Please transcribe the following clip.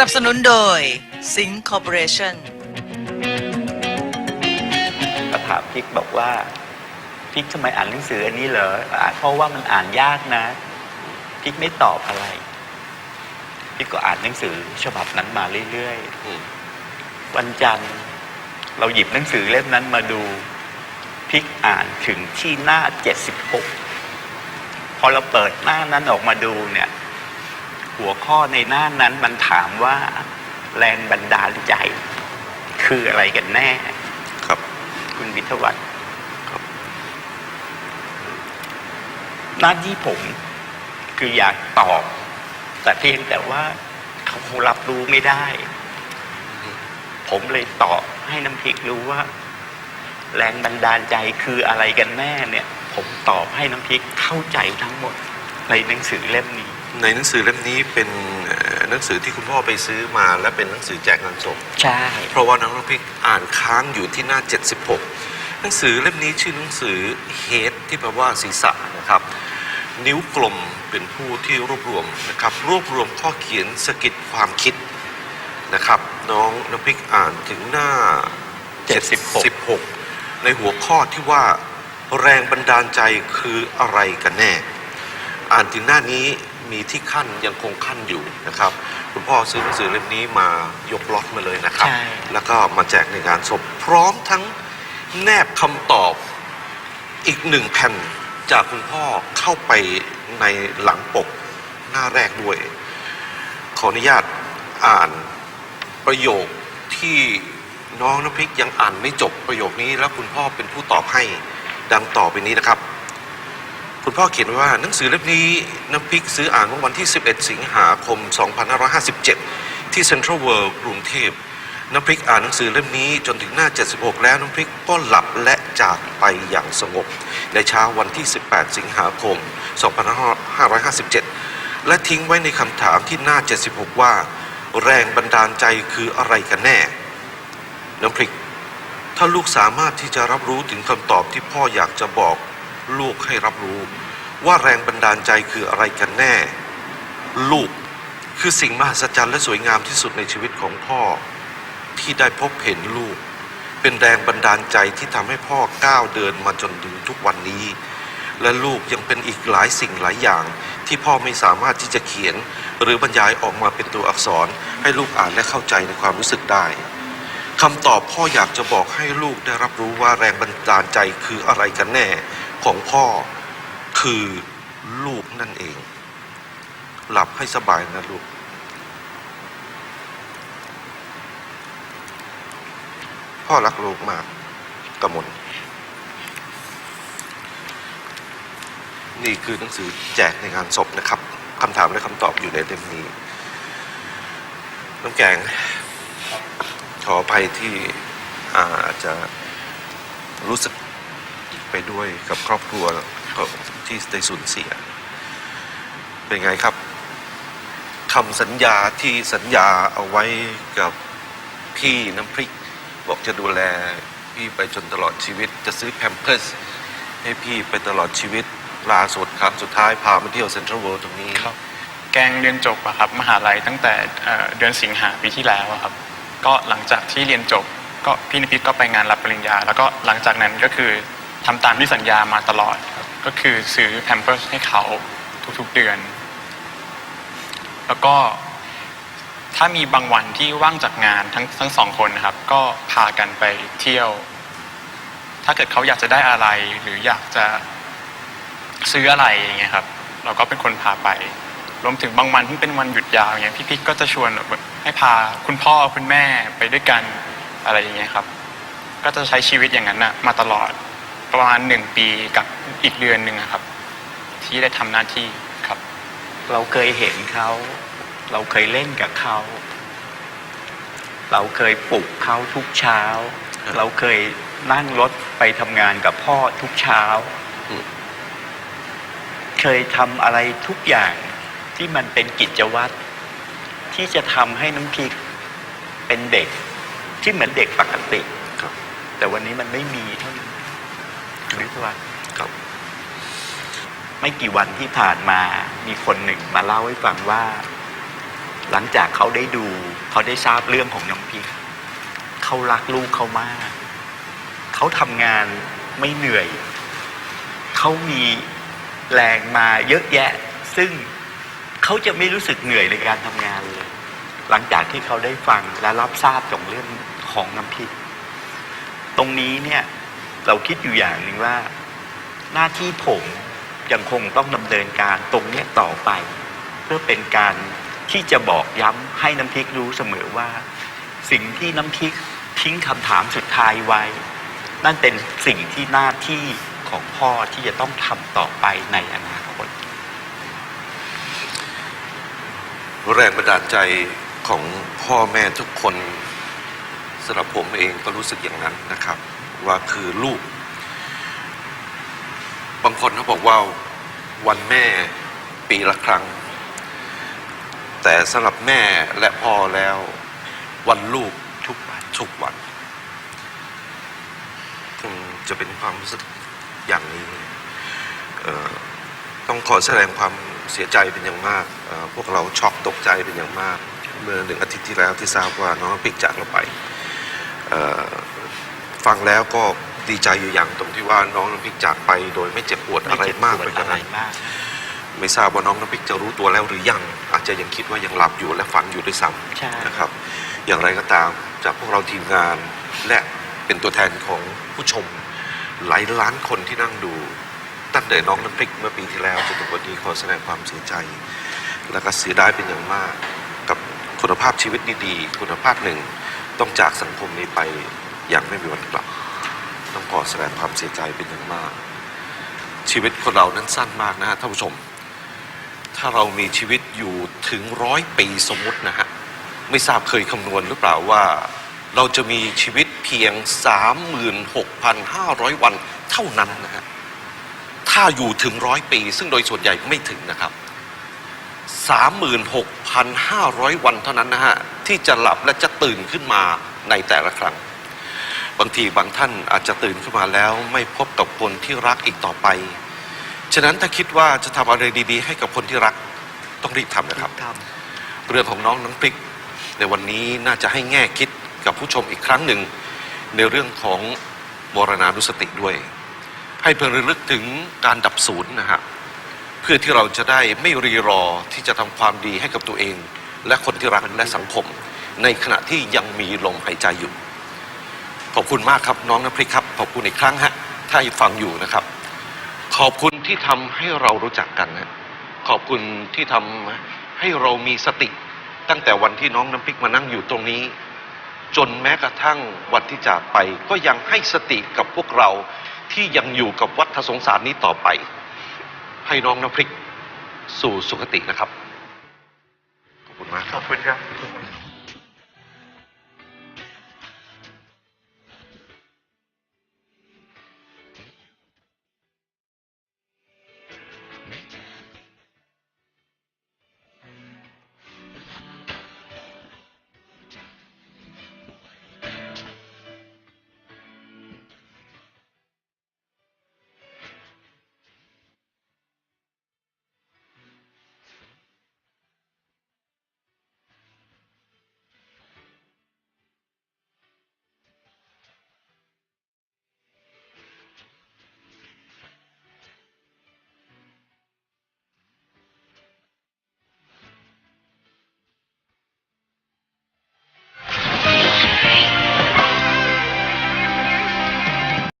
นับสนุนโดย Sync Corporation ก็ถามพิกบอกว่าพิกทำไมอ่านหนังสืออันนี้เหรออ่านเพราะว่ามันอ่านยากนะพิกไม่ตอบอะไรพิกก็อ่านหนังสือฉบับนั้นมาเรื่อยอืมๆวันจันทร์เราหยิบหนังสือเล่มนั้นมาดูพิกอ่านถึงที่หน้า76พอเราเปิดหน้านั้นออกมาดูเนี่ย หัวข้อในหน้านั้นมันถามว่าแรงบันดาลใจ คืออะไรกันแน่ ครับ คุณวิทยวัฒน์หน้าที่ผมคืออยากตอบ แต่เพียงแต่ว่าเขาคงรับรู้ไม่ได้ ผมเลยตอบให้น้ำพริกรู้ว่า แรงบันดาลใจคืออะไรกันแน่เนี่ย ผมตอบให้น้ำพริกเข้าใจทั้งหมดในหนังสือเล่มนี้ ในหนังสือเล่มนี้เป็นเอ่อหนังสือที่คุณพ่อไปซื้อมา และเป็นหนังสือแจกงานศพใช่ เพราะว่าน้องน้ำพริกอ่านค้างอยู่ที่หน้า 76 หนังสือเล่มนี้ชื่อหนังสือ Head ที่แปลว่าศีรษะนะครับ นิ้วกลมเป็นผู้ที่รวบรวมนะครับ รวบรวมข้อเขียนสกิดความคิดนะครับ น้องน้ำพริกอ่านถึงหน้า 76 16ในหัวข้อที่ว่าแรงบันดาลใจคืออะไรกันแน่ อ่านถึงหน้านี้มีที่ขั้นยังคงขั้นอยู่นะครับ คุณพ่อซื้อหนังสือเล่มนี้มายกล็อตมาเลยนะครับ ใช่ แล้วก็มาแจกในงานศพพร้อมทั้งแนบคำตอบอีกหนึ่งแผ่นจากคุณพ่อเข้าไปในหลังปกหน้าแรกด้วย ขออนุญาตอ่านประโยคที่น้องน้ำพริกยังอ่านไม่จบประโยคนี้ แล้วคุณพ่อเป็นผู้ตอบให้ดังต่อไปนี้นะครับ คุณพ่อเขียนไว้ว่าหนังสือเล่มนี้น้ำพริกซื้ออ่านเมื่อวันที่ 11 สิงหาคม 2557 ที่เซ็นทรัลเวิลด์กรุงเทพน้ำพริกอ่านหนังสือเล่มนี้จนถึงหน้า 76 แล้วน้ำพริกก็หลับและจากไปอย่างสงบ ในเช้าวันที่ 18 สิงหาคม 2557 และทิ้งไว้ในคำถามที่หน้า 76 ว่า แรงบันดาลใจคืออะไรกันแน่ น้ำพริก ถ้าลูกสามารถที่จะรับรู้ถึงคำตอบที่พ่ออยากจะบอก ลูกให้รับรู้ ว่าแรงบันดาลใจคืออะไรกันแน่ ลูกคือสิ่งมหัศจรรย์และสวยงามที่สุดในชีวิตของพ่อ ที่ได้พบเห็นลูก เป็นแรงบันดาลใจที่ทำให้พ่อก้าวเดินมาจนถึงทุกวันนี้ และลูกยังเป็นอีกหลายสิ่งหลายอย่าง ที่พ่อไม่สามารถที่จะเขียน หรือบรรยายออกมาเป็นตัวอักษร ให้ลูกอ่านและเข้าใจในความรู้สึกได้คำตอบพ่ออยากจะบอกให้ลูกได้รับรู้ว่าแรงบันดาลใจคืออะไรกันแน่ ของพ่อคือลูกนั่นเอง หลับให้สบายนะลูก พ่อรักลูกมากกมลนี่คือหนังสือแจกในงานศพนะครับคำถามและคำตอบอยู่ในเล่มนี้ น้ำแกง ขออภัยที่อาจจะรู้สึก ไปด้วยกับครอบครัวที่ได้สูญเสีย เป็นไงครับคำสัญญาที่สัญญาเอาไว้กับพี่น้ำพริก บอกจะดูแลพี่ไปจนตลอดชีวิต จะซื้อแพมเพิร์สให้พี่ไปตลอดชีวิตล่าสุดครั้งสุดท้ายพามาเที่ยวเซ็นทรัลเวิลด์ตรงนี้ครับ แกงเรียนจบอะครับมหาลัยตั้งแต่เดือนสิงหาปีที่แล้วครับ ก็หลังจากที่เรียนจบก็พี่นิพิษก็ไปงานรับปริญญา แล้วก็หลังจากนั้นก็คือ ทำตามที่สัญญามาตลอดครับก็คือซื้อแพมเพิร์สให้เขาทุกๆเดือน แล้วก็ถ้ามีบางวันที่ว่างจากงานทั้งทั้งสองคนนะครับ ก็พากันไปเที่ยว ถ้าเกิดเขาอยากจะได้อะไร หรืออยากจะซื้ออะไรอย่างเงี้ยครับ เราก็เป็นคนพาไป รวมถึงบางวันที่เป็นวันหยุดยาวอย่างเงี้ยพี่พิกก็จะชวนแบบให้พาคุณพ่อคุณแม่ไปด้วยกันอะไรอย่างเงี้ยครับ ก็จะใช้ชีวิตอย่างนั้นนะมาตลอด ประมาณหนึ่งปีกับอีกเดือนหนึ่งอะครับ ที่ได้ทำหน้าที่ครับ เราเคยเห็นเขา เราเคยเล่นกับเขา เราเคยปลุกเขาทุกเช้า ครับ เราเคยนั่งรถไปทำงานกับพ่อทุกเช้า อืมเคยทำอะไรทุกอย่างที่มันเป็นกิจวัตรที่จะทำให้น้ำพริกเป็นเด็ก ที่เหมือนเด็กปกติ ครับ แต่วันนี้มันไม่มีเท่า นั้นหรือว่าครับ ไม่กี่วันที่ผ่านมามีคนหนึ่งมาเล่าให้ฟังว่า หลังจากเขาได้ดูเขาได้ทราบเรื่องของน้ำพริกเขารักลูกเขามาก เขาทำงานไม่เหนื่อย เขามีแรงมาเยอะแยะ ซึ่งเขาจะไม่รู้สึกเหนื่อยในการทำงานเลย หลังจากที่เขาได้ฟังและรับทราบของเรื่องของน้ำพริก ตรงนี้เนี่ย เราคิดอยู่อย่างหนึ่งว่า หน้าที่ผมยังคงต้องดำเนินการตรงนี้ต่อไป เพื่อเป็นการที่จะบอกย้ำให้น้ำพริกรู้เสมอว่า สิ่งที่น้ำพริกทิ้งคำถามสุดท้ายไว้ นั่นเป็นสิ่งที่หน้าที่ของพ่อที่จะต้องทำต่อไปในอนาคต แรงบันดาลใจของพ่อแม่ทุกคนสำหรับผมเองก็รู้สึกอย่างนั้นนะครับ ว่าคือลูก บางคนเขาบอกว่าวันแม่ปีละครั้ง แต่สำหรับแม่และพ่อแล้ววันลูกทุกวันทุกวันคงจะเป็นความรู้สึกอย่างนี้ต้องขอแสดงความเสียใจเป็นอย่างมาก พวกเราช็อกตกใจเป็นอย่างมาก เมื่อหนึ่งอาทิตย์ที่แล้วที่ทราบว่าน้องปิกจากเราไป ฟังแล้วก็ดีใจอยู่อย่างตรงที่ว่าน้องน้ำพริกจากไปโดยไม่เจ็บปวดอะไรมากไปกว่าอะไรนั้นมากไม่ทราบว่าน้องน้ำพริกจะรู้ตัวแล้วหรือยัง อาจจะยังคิดว่ายังหลับอยู่และฝันอยู่ด้วยซ้ใช่ำนะครับ อย่างไรก็ตามจากพวกเราทีมงานและเป็นตัวแทนของผู้ชมหลายล้านคนที่นั่งดู ตั้งแต่น้องน้ำพริกเมื่อปีที่แล้วจนถึงวันนี้ขอแสดงความเสียใจ และก็เสียดายเป็นอย่างมาก กับคุณภาพชีวิตดีๆ คุณภาพหนึ่งต้องจากสังคมนี้ไปอ ย่างไม่มีวันกลับ ต้องขอแสดงความเสียใจเป็นอย่างมาก ชีวิตคนเรานั้นสั้นมากนะฮะท่านผู้ชม ถ้าเรามีชีวิตอยู่ถึงร้อยปีสมมตินะฮะ ไม่ทราบเคยคำนวณหรือเปล่าว่าเราจะมีชีวิตเพียง 36,500 วันเท่านั้นนะฮะ ถ้าอยู่ถึงร้อยปี ซึ่งโดยส่วนใหญ่ไม่ถึงนะครับ 36,500 วันเท่านั้นนะฮะ ที่จะหลับและจะตื่นขึ้นมาในแต่ละครั้ง บางทีบางท่านอาจจะตื่นขึ้นมาแล้วไม่พบกับคนที่รักอีกต่อไป ฉะนั้นถ้าคิดว่าจะทำอะไรดี ๆ ให้กับคนที่รักต้องรีบทำนะครับทเรื่องของน้องน้ำพริก ในวันนี้น่าจะให้แง่คิดกับผู้ชมอีกครั้งหนึ่ง ในเรื่องของมรณานุสติด้วย ให้เพื่อระลึกถึงการดับศูนย์นะฮะเพื่อที่เราจะได้ไม่รีรอที่จะทำความดีให้กับตัวเอง และคนที่รักและสังคม ในขณะที่ยังมีลมหายใจอยู่ ขอบคุณมากครับน้องน้ำพริกครับ ขอบคุณอีกครั้งฮะถ้าฟังอยู่นะครับ ขอบคุณที่ทำให้เรารู้จักกันฮะขอบคุณที่ทำให้เรามีสติ ตั้งแต่วันที่น้องน้ำพริกมานั่งอยู่ตรงนี้ จนแม้กระทั่งวันที่จากไป ก็ยังให้สติกับพวกเราที่ยังอยู่กับวัฏสงสารนี้ต่อไป ให้น้องน้ำพริกสู่สุคตินะครับ ขอบคุณมากขอบคุณครับ